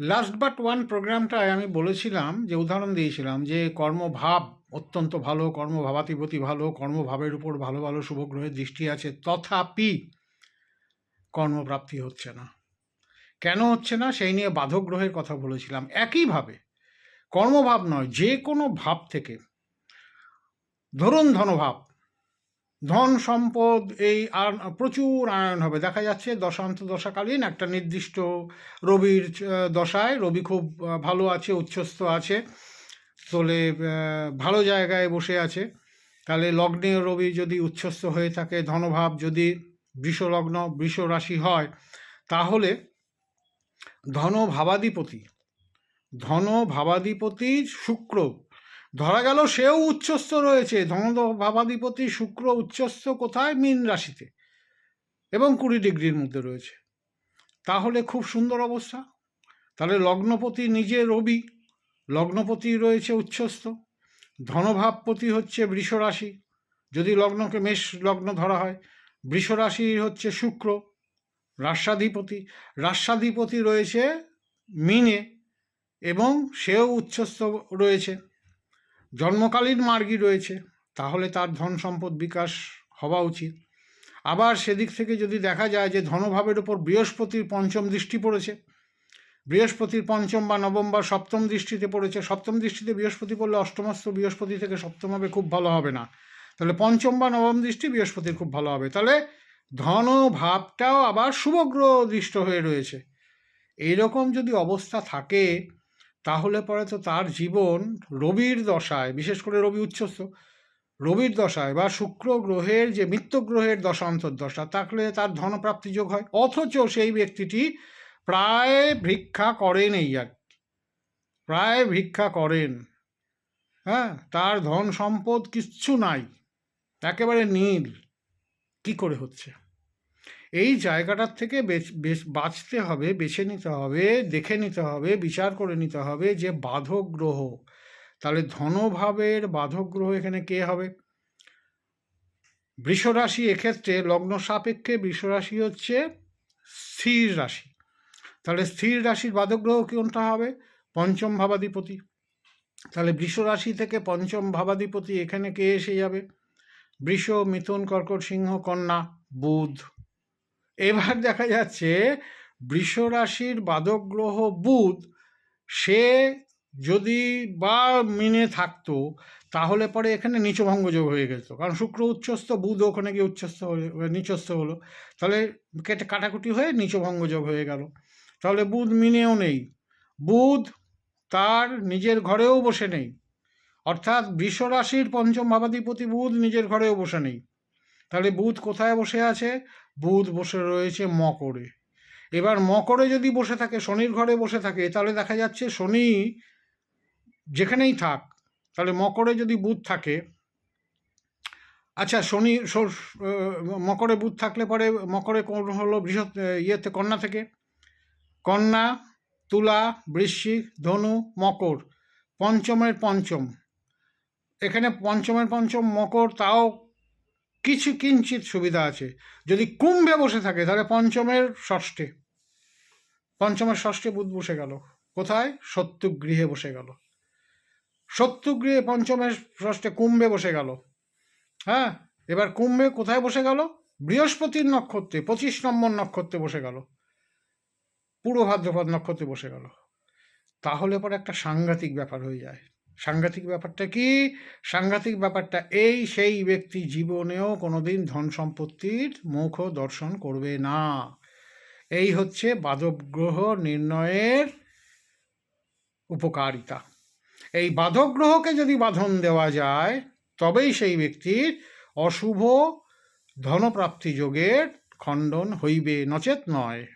Last but one প্রোগ্রামটায় আমি বলেছিলাম, যে উদাহরণ দিয়েছিলাম, যে কর্মভাব অত্যন্ত ভালো, কর্মভাবাধিপতি ভালো, কর্মভাবের উপর ভালো ভালো শুভগ্রহের দৃষ্টি আছে, তথাপি কর্মপ্রাপ্তি হচ্ছে না। কেন হচ্ছে না? সেই নিয়ে বাধক গ্রহের কথা বলেছিলাম। একইভাবে কর্মভাব নয়, যে কোনো ভাব থেকে। ধরুন ধনভাব। ধন সম্পদ এই আর প্রচুর আয়ন হবে। দেখা যাচ্ছে দশান্ত দশাকালীন একটা নির্দিষ্ট রবির দশায় রবি খুব ভালো আছে উচ্ছ্বস্ত আছে তোলে ভালো জায়গায় বসে আছে। তাহলে লগ্নে রবি যদি উচ্ছ্বস্ত হয়ে থাকে, ধনভাব যদি বৃষ লগ্ন বৃষ রাশি হয়, তাহলে ধন ভাবাধিপতি ধন ভাবাধিপতি শুক্র ধরা গেল সেও উচ্চস্থ রয়েছে। ধন ভাবাধিপতি শুক্র উচ্চস্থ কোথায়? মীন রাশিতে এবং কুড়ি ডিগ্রির মধ্যে রয়েছে। তাহলে খুব সুন্দর অবস্থা। তাহলে লগ্নপতি নিজে রবি। লগ্নপতি রয়েছে উচ্চস্থ। ধনভাবপতি হচ্ছে বৃষ রাশি যদি লগ্নকে মেষ লগ্ন ধরা হয় বৃষ রাশি হচ্ছে শুক্র রাষ্ট্রাধিপতি রাষ্ট্রাধিপতি রয়েছে মিনে এবং সেও উচ্চস্থ রয়েছে। জন্মকালীন মার্গী রয়েছে, তাহলে তার ধন সম্পদ বিকাশ হওয়া উচিত। আবার সেদিক থেকে যদি দেখা যায় যে ধনভাবের উপর বৃহস্পতির পঞ্চম দৃষ্টি পড়েছে, বৃহস্পতির পঞ্চম বা নবম বা সপ্তম দৃষ্টিতে পড়েছে, সপ্তম দৃষ্টিতে বৃহস্পতি পড়লে অষ্টমস্ত বৃহস্পতি থেকে সপ্তম হবে, খুব ভালো হবে না। তাহলে পঞ্চম বা নবম দৃষ্টি বৃহস্পতির খুব ভালো হবে। তাহলে ধন ভাবটাও আবার শুভগ্রহ দৃষ্ট হয়ে রয়েছে। এইরকম যদি অবস্থা থাকে তাহলে পরে তো তার জীবন রবির দশায়, বিশেষ করে রবি উচ্চস্থ, রবির দশায় বা শুক্র গ্রহের যে মিত্র গ্রহের দশান্তর দশা তাহলে তার ধনপ্রাপ্তি যোগ হয়। অথচ সেই ব্যক্তিটি প্রায় ভিক্ষা করেন এই আর প্রায় ভিক্ষা করেন। হ্যাঁ তার ধন সম্পদ কিচ্ছু নাই। একেবারে নীল। কি করে হচ্ছে? এই জায়গাটার থেকে বেচ- বাঁচতে হবে, বেছে নিতে হবে, দেখে নিতে হবে, বিচার করে নিতে হবে যে বাধক গ্রহ তাহলে ধনভাবের বাধক গ্রহ এখানে কে হবে? বৃষরাশি এক্ষেত্রে লগ্ন সাপেক্ষে বৃষরাশি হচ্ছে স্থির রাশি। তাহলে স্থির রাশির বাধক গ্রহ কোনটা হবে? পঞ্চম ভাবাধিপতি। তাহলে বৃষ রাশি থেকে পঞ্চম ভাবাধিপতি এখানে কে এসে যাবে? বৃষ, মিথুন, কর্কট সিংহ, কন্যা, বুধ। এবার দেখা যাচ্ছে বৃষ রাশির বাদক গ্রহ বুধ, সে যদি বা মিনে থাকতো, তাহলে পরে এখানে নিচভঙ্গ যোগ হয়ে গেত। কারণ শুক্র উচ্চস্থ, বুধ ওখানে গিয়ে উচ্চস্থ হয়ে নিচস্থ হলো। তাহলে কেটে কাটাকুটি হয়ে নিচভঙ্গ যোগ হয়ে গেল। তাহলে বুধ মিনেও নেই। বুধ তার নিজের ঘরেও বসে নেই। অর্থাৎ বৃষ রাশির পঞ্চম ভাবাধিপতি বুধ নিজের ঘরেও বসে নেই। তাহলে বুধ কোথায় বসে আছে? বুধ বসে রয়েছে মকরে। এবার মকরে যদি বসে থাকে, শনির ঘরে বসে থাকে, তাহলে দেখা যাচ্ছে শনি যেখানেই থাক, তাহলে মকরে যদি বুধ থাকে আচ্ছা শনি মকরে বুধ থাকলে পরে মকরে কোন হলো বৃহৎ ইয়েতে কন্যা থেকে? কন্যা, তুলা, বৃশ্চিক, ধনু, মকর। পঞ্চমের পঞ্চম। এখানে পঞ্চমের পঞ্চম মকর তাও কিছু কিঞ্চিত সুবিধা আছে। যদি কুম্ভে বসে থাকে, তাহলে পঞ্চমের ষষ্ঠে। পঞ্চমের ষষ্ঠে বুধ বসে গেল। কোথায়? সত্যগৃহে বসে গেল। সত্যগৃহে পঞ্চমের ষষ্ঠে কুম্ভে বসে গেল। হ্যাঁ? এবার কুম্ভে কোথায় বসে গেল? বৃহস্পতির নক্ষত্রে, পঁচিশ নম্বর নক্ষত্রে বসে গেল। পূর্ব ভাদ্রপদ নক্ষত্রে বসে গেল। তাহলে পরে একটা সাংঘাতিক ব্যাপার হয়ে যায়। সাংঘাতিক ব্যাপারটা কি? সাংঘাতিক ব্যাপারটা এই, সেই ব্যক্তি জীবনেও কোনোদিন ধন সম্পত্তির মুখ দর্শন করবে না। এই হচ্ছে বাদক গ্রহ নির্ণয়ের উপকারিতা। এই বাধক গ্রহকে যদি বাঁধন দেওয়া যায়, তবেই সেই ব্যক্তির অশুভ ধনপ্রাপ্তি যোগের খণ্ডন হইবে, নচেত নয়।